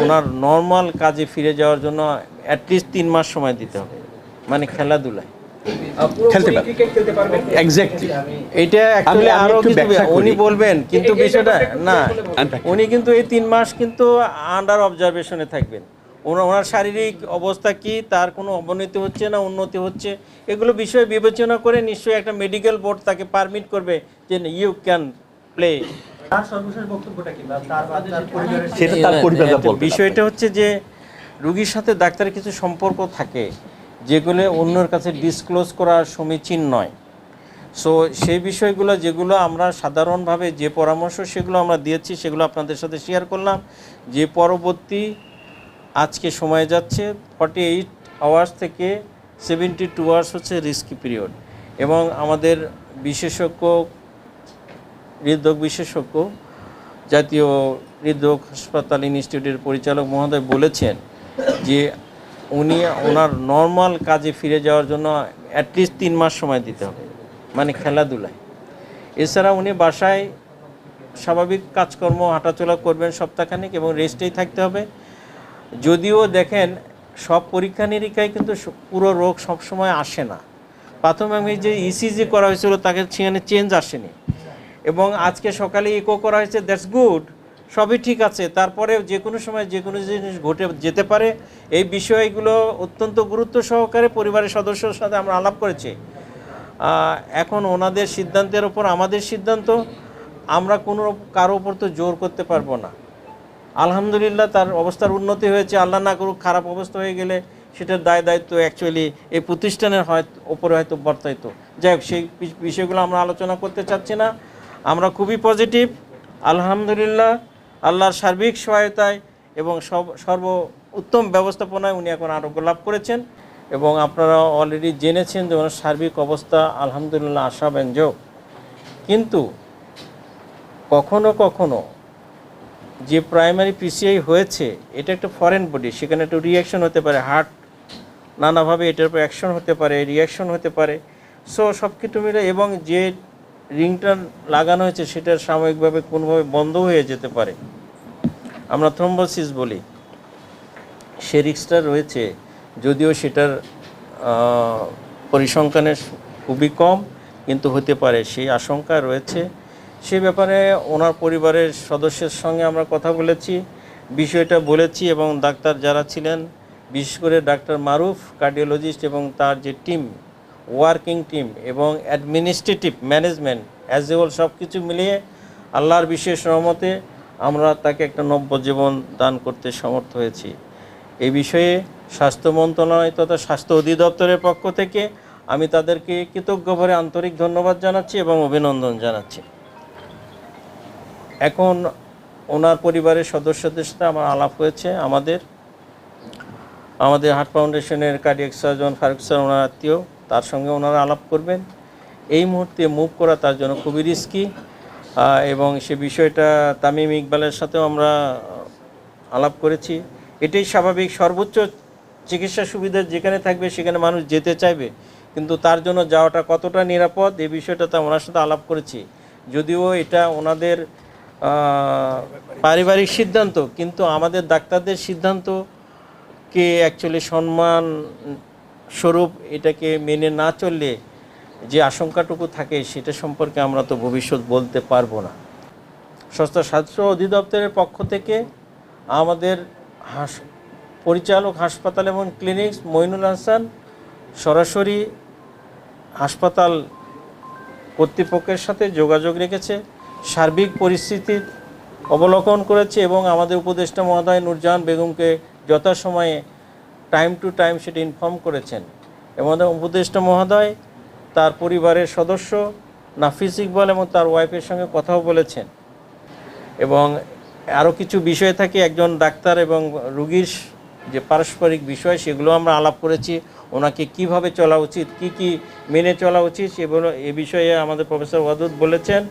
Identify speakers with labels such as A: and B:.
A: ওনার normal কাজে ফিরে যাওয়ার জন্য অ্যাটলিস্ট তিন মাস সময় দিতে হবে মানে খেলাধুলায়
B: খেলতে পারবে
C: ক্রিকেট খেলতে পারবেন
B: এক্স্যাক্টলি
A: এটা অ্যাকচুয়ালি
B: আরও
A: কিছু উনি বলবেন কিন্তু বিষয়টা না উনি কিন্তু এই তিন মাস কিন্তু আন্ডার অবজারভেশনে থাকবেন ওনার ওনার শারীরিক অবস্থা কি তার কোনো অবনতি হচ্ছে না উন্নতি হচ্ছে এগুলো বিষয়ে বিবেচনা করে নিশ্চয়ই একটা মেডিকেল বোর্ড তাকে পারমিট করবে যে ইউ ক্যান প্লে
B: সেটা তার
A: বিষয়টা হচ্ছে যে রুগীর সাথে ডাক্তারের কিছু সম্পর্ক থাকে যেগুলো অন্যের কাছে ডিসক্লোজ করা সমীচীন নয়। সো সেই বিষয়গুলো যেগুলো আমরা সাধারণভাবে যে পরামর্শ সেগুলো আমরা দিয়েছি সেগুলো আপনাদের সাথে শেয়ার করলাম। যে পরবর্তী আজকে সময় যাচ্ছে ফর্টি এইট আওয়ার্স থেকে সেভেন্টি টু আওয়ার্স হচ্ছে রিস্কি পিরিয়ড এবং আমাদের বিশেষজ্ঞ হৃদরোগ বিশেষজ্ঞ, জাতীয় হৃদরোগ হাসপাতাল ইনস্টিটিউটের পরিচালক মহোদয় বলেছেন যে উনি ওনার নর্মাল কাজে ফিরে যাওয়ার জন্য অ্যাটলিস্ট তিন মাস সময় দিতে হবে মানে খেলাধুলায়। এছাড়া উনি বাসায় স্বাভাবিক কাজকর্ম, হাঁটাচলা করবেন সপ্তাহখানেক এবং রেস্টেই থাকতে হবে। যদিও দেখেন, সব পরীক্ষা নিরীক্ষায় কিন্তু পুরো রোগ সবসময় আসে না। প্রাথমিক যে ইসিজি করা হয়েছিল, তাকে সেখানে চেঞ্জ আসেনি। এবং আজকে সকালে ইকো করা হয়েছে দ্যাটস গুড সবই ঠিক আছে। তারপরে যে কোনো সময় যে কোনো জিনিস ঘটে যেতে পারে। এই বিষয়গুলো অত্যন্ত গুরুত্ব সহকারে পরিবারের সদস্যর সাথে আমরা আলাপ করেছি। এখন ওনাদের সিদ্ধান্তের ওপর আমাদের সিদ্ধান্ত, আমরা কোনো কারও ওপর তো জোর করতে পারব না। আলহামদুলিল্লাহ তার অবস্থার উন্নতি হয়েছে, আল্লাহ না করুক খারাপ অবস্থা হয়ে গেলে সেটার দায় দায়িত্ব অ্যাকচুয়ালি এই প্রতিষ্ঠানের হয় ওপরে হয়তো বর্তাইতো। যাই হোক, সেই বিষয়গুলো আমরা আলোচনা করতে চাচ্ছি না। আমরা খুবই পজিটিভ আলহামদুলিল্লাহ, আল্লাহর সার্বিক সহায়তায় এবং সব, সর্ব উত্তম ব্যবস্থাপনায় উনি এখন আরোগ্য লাভ করেছেন এবং আপনারা অলরেডি জেনেছেন যে ওনার সার্বিক অবস্থা আলহামদুলিল্লাহ আশাব্যঞ্জক। কিন্তু কখনো কখনো যে প্রাইমারি পিসিআই হয়েছে, এটা একটা ফরেন বডি সেখানে একটু রিয়াকশন হতে পারে হার্ট নানাভাবে এটার উপর অ্যাকশন হতে পারে রিয়াকশন হতে পারে। সো সব কিছু মিলে এবং যে রিংটা লাগানো হয়েছে, সেটা সাময়িকভাবে কোনোভাবে বন্ধ হয়ে যেতে পারে। আমরা থ্রম্বোসিস বলি। সে রিক্সটা রয়েছে, যদিও সেটার পরিসংখ্যানের খুবই কম, কিন্তু হতে পারে। সেই আশঙ্কা রয়েছে। সে ব্যাপারে ওনার পরিবারের সদস্যের সঙ্গে আমরা কথা বলেছি, বিষয়টা বলেছি এবং ডাক্তার যারা ছিলেন, বিশেষ করে ডাক্তার মারুফ, কার্ডিওলজিস্ট এবং তার যে টিম ওয়ার্কিং টিম এবং administrative management as a whole সব কিছু মিলিয়ে আল্লাহর বিশেষ রহমতে আমরা তাকে একটা নব্য জীবন দান করতে সমর্থ হয়েছি। এই বিষয়ে স্বাস্থ্য মন্ত্রণালয় তথা স্বাস্থ্য অধিদপ্তরের পক্ষ থেকে আমি তাদেরকে কৃতজ্ঞভাবে আন্তরিক ধন্যবাদ জানাচ্ছি এবং অভিনন্দন জানাচ্ছি। এখন ওনার পরিবারের সদস্যদের সাথে আমার আলাপ হয়েছে, আমাদের। আমাদের হার্ট ফাউন্ডেশনের কার্ডিয়াক সার্জন ফারুক স্যার, ওনার আত্মীয়। তার সঙ্গে ওনারা আলাপ করবেন। এই মুহূর্তে মুভ করা তার জন্য খুবই রিস্কি এবং সে বিষয়টা তামিম ইকবালের সাথেও আমরা আলাপ করেছি। এটাই স্বাভাবিক। সর্বোচ্চ চিকিৎসা সুবিধা যেখানে থাকবে সেখানে মানুষ যেতে চাইবে। কিন্তু তার জন্য যাওয়াটা কতটা নিরাপদ, এই বিষয়টা তা ওনার সাথে আলাপ করেছি। যদিও এটা ওনাদের পারিবারিক সিদ্ধান্ত, কিন্তু আমাদের ডাক্তারদের সিদ্ধান্তকে অ্যাকচুয়ালি সম্মান স্বরূপ এটাকে মেনে না চললে যে আশঙ্কাটুকু থাকে সেটা সম্পর্কে আমরা তো ভবিষ্যৎ বলতে পারব না। স্বাস্থ্য স্বাস্থ্য অধিদপ্তরের পক্ষ থেকে আমাদের হাস, পরিচালক হাসপাতাল এবং ক্লিনিক্স মইনুল হাসান সরাসরি হাসপাতাল কর্তৃপক্ষের সাথে যোগাযোগ রেখেছে, সার্বিক পরিস্থিতি অবলোকন করেছে এবং আমাদের উপদেষ্টা মহোদয় নুরজাহান বেগমকে যথাসময়ে টাইম টু টাইম সেটা ইনফর্ম করেছেন। এবং উপদেষ্টা মহোদয়, তার পরিবারের সদস্য নাফিস ইকবাল এবং তার ওয়াইফের সঙ্গে কথাও বলেছেন। এবং আরও কিছু বিষয় থাকে, একজন ডাক্তার এবং রুগীর যে পারস্পরিক বিষয়, সেগুলো আমরা আলাপ করেছি, ওনাকে কীভাবে চলা উচিত, কি কি মেনে চলা উচিত, সেগুলো এ বিষয়ে আমাদের প্রফেসর ওয়াদুদ বলেছেন।